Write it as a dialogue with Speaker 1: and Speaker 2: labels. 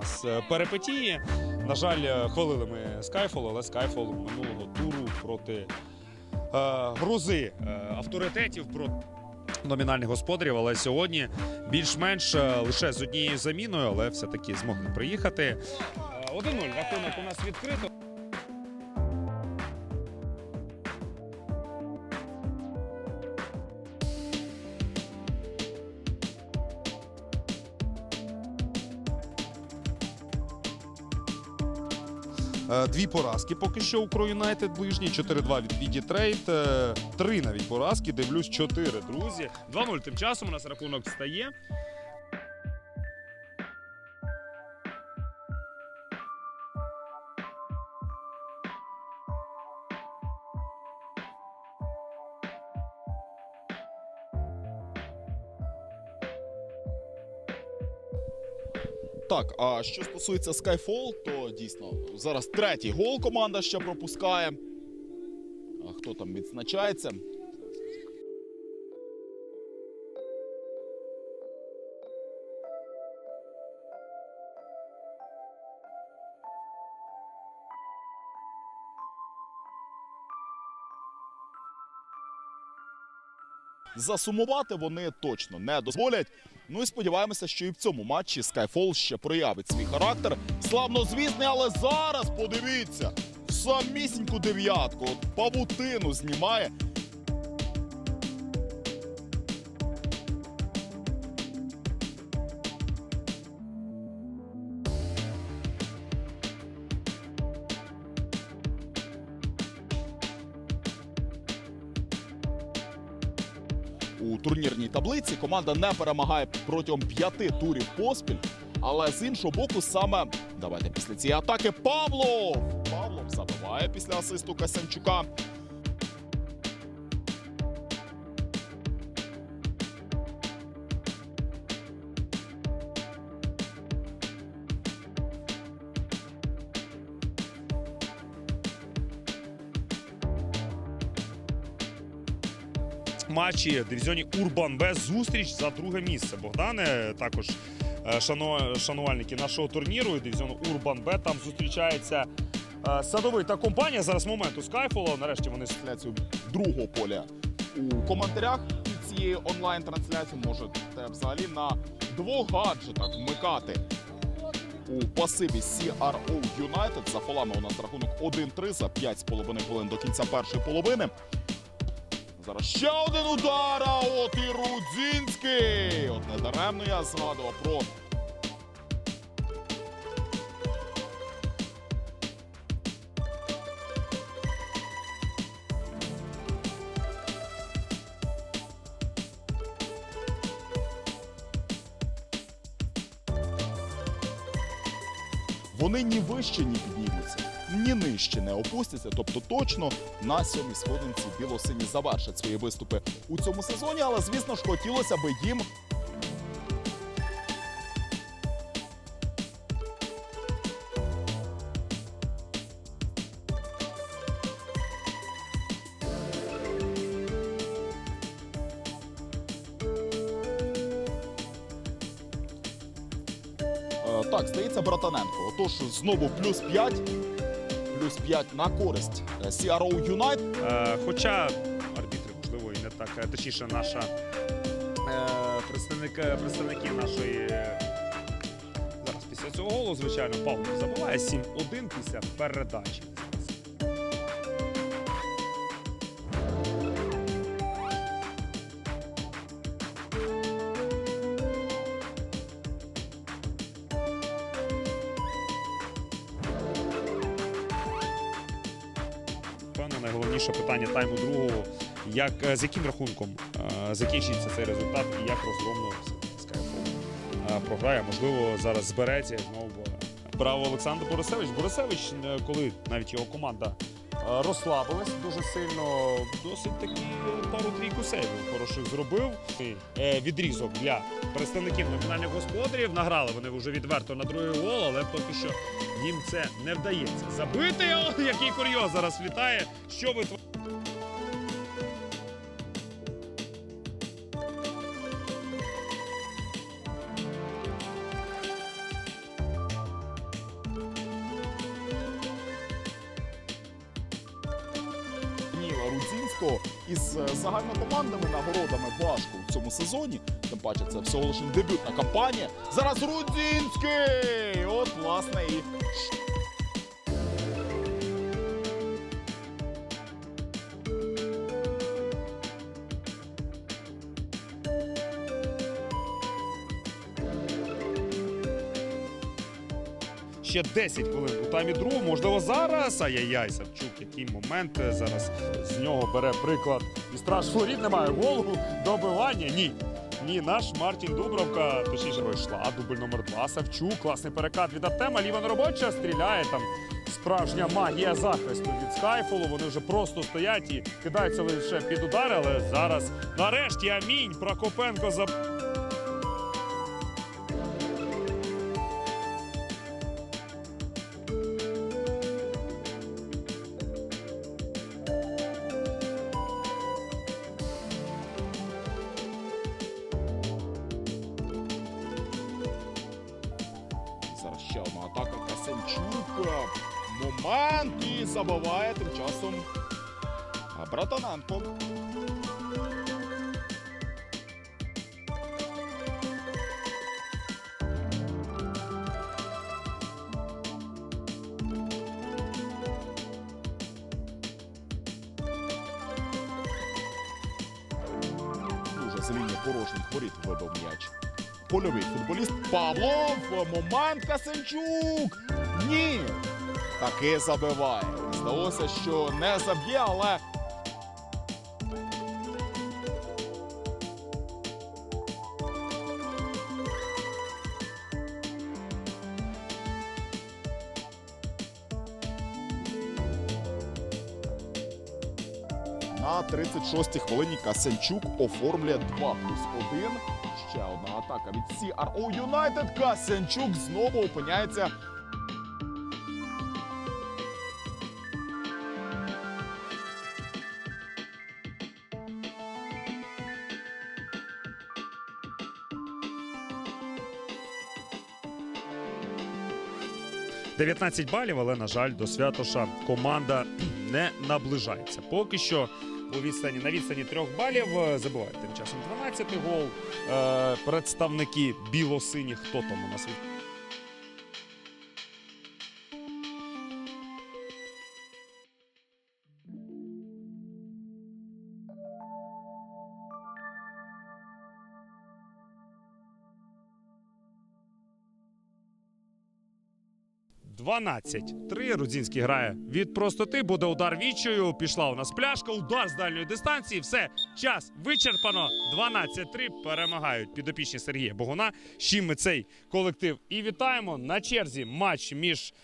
Speaker 1: нас е, перипетії. На жаль, е, хвалили ми Skyfall, але Skyfall минулого туру проти е, грози е, авторитетів, проти номінальних господарів. Але сьогодні більш-менш лише з однією заміною, але все-таки змогли приїхати. Е, 1-0 рахунок у нас відкрито. Дві поразки поки що у Кроюнайтед ближні, 4-2 від Віді Трейд, е, три навіть поразки, дивлюсь, 4, друзі. 2-0 тим часом у нас рахунок стає.
Speaker 2: Так, а що стосується Skyfall, то дійсно зараз третій гол команда ще пропускає. А хто там відзначається? Засумувати вони точно не дозволять. Ну і сподіваємося, що і в цьому матчі Skyfall ще проявить свій характер. Славно звісний, але зараз подивіться самісіньку дев'ятку. Павутину знімає. У турнірній таблиці команда не перемагає протягом п'яти турів поспіль. Але з іншого боку, саме давайте після цієї атаки Павлов. Павлов забиває після асисту Касянчука.
Speaker 1: Матчі дивізіоні Урбан Б зустріч за друге місце. Богдане також е, шанувальники нашого турніру і дивізіону Урбан Б. Там зустрічається е, садовий та компанія. Зараз момент у Skyfall. Нарешті вони
Speaker 2: Трансляцію другого поля у коментарях під цією онлайн-трансляцією можете взагалі на двох гаджетах вмикати у пасиві CRO United. За фолами у нас рахунок 1-3 за 5,5 хвилин до кінця першої половини. Зараз ще один удар, а от і Рудзінський. От недаремно я згадував про Вони ні вище, ні піднімуться, ні нижче не опустяться. Тобто точно на сьомій сходинці білосині завершать свої виступи у цьому сезоні. Але звісно ж хотілося би їм Е, Так, здається, Братаненко. Отож, знову плюс 5. Плюс 5 на користь CRO United.
Speaker 1: Е, Хоча арбітри, можливо, і не так, е, точніше, наша е, представники, представники нашої. Зараз після цього голу, звичайно, Павло забуває 7-1 після передачі. Певно, найголовніше питання тайму другого. Як, е, з яким рахунком е, закінчиться цей результат і як розгромно е, програє? Можливо, зараз збереться знову право Олександр Борисевич. Борисевич, коли навіть його команда е, розслабилась дуже сильно, досить таки пару-трійку сейвів хороших зробив. Е, Відрізок для представників номінальних господарів. Награли вони вже відверто на другий гол, але поки що їм це не вдається. Забити, який курйоз зараз літає. Що ви
Speaker 2: просто із е, загальнокомандними нагородами важко в цьому сезоні. Тим паче, це всього лише дебютна кампанія. Зараз Рудзінський! От, власне, і
Speaker 1: Ще 10 хвилин у таймі другому. Можливо, зараз. Ай-яй-яй, Савчук, який момент е, зараз з нього бере приклад. І страж Флорід немає голу. Добивання. Ні. Ні, наш Мартін Дубровка, точніше пройшла. Дубль номер два. Савчук, класний перекат від Артема. Ліва неробоча стріляє там. Справжня магія захисту від Скайфолу. Вони вже просто стоять і кидаються лише під удари, але зараз нарешті амінь. Прокопенко за
Speaker 2: ще одна атака Касенчука. Момент і забиває тим часом Братаненко. Дуже з лінії порожніх воріт вибив м'яч. Польовий футболіст Павлов. Момент Касенчук. Ні. Таки забиває. Здалося, що не заб'є, але. На 36-й хвилині Касенчук оформлює 2 плюс 1. Ще одна атака від CRO United. Касенчук знову опиняється –
Speaker 1: 19 балів, але, на жаль, до Святоша команда не наближається. Поки що у відстані на відстані трьох балів е, забувають тим часом 12-й гол. Е, представники біло-синіх, хто там у нас від Дванадцять. Три. Рудзінський грає від простоти. Буде удар вічою. Пішла у нас пляшка. Удар з дальньої дистанції. Все. Час вичерпано. 12-3. Перемагають підопічні Сергія Богуна. З чим ми цей колектив і вітаємо. На черзі матч між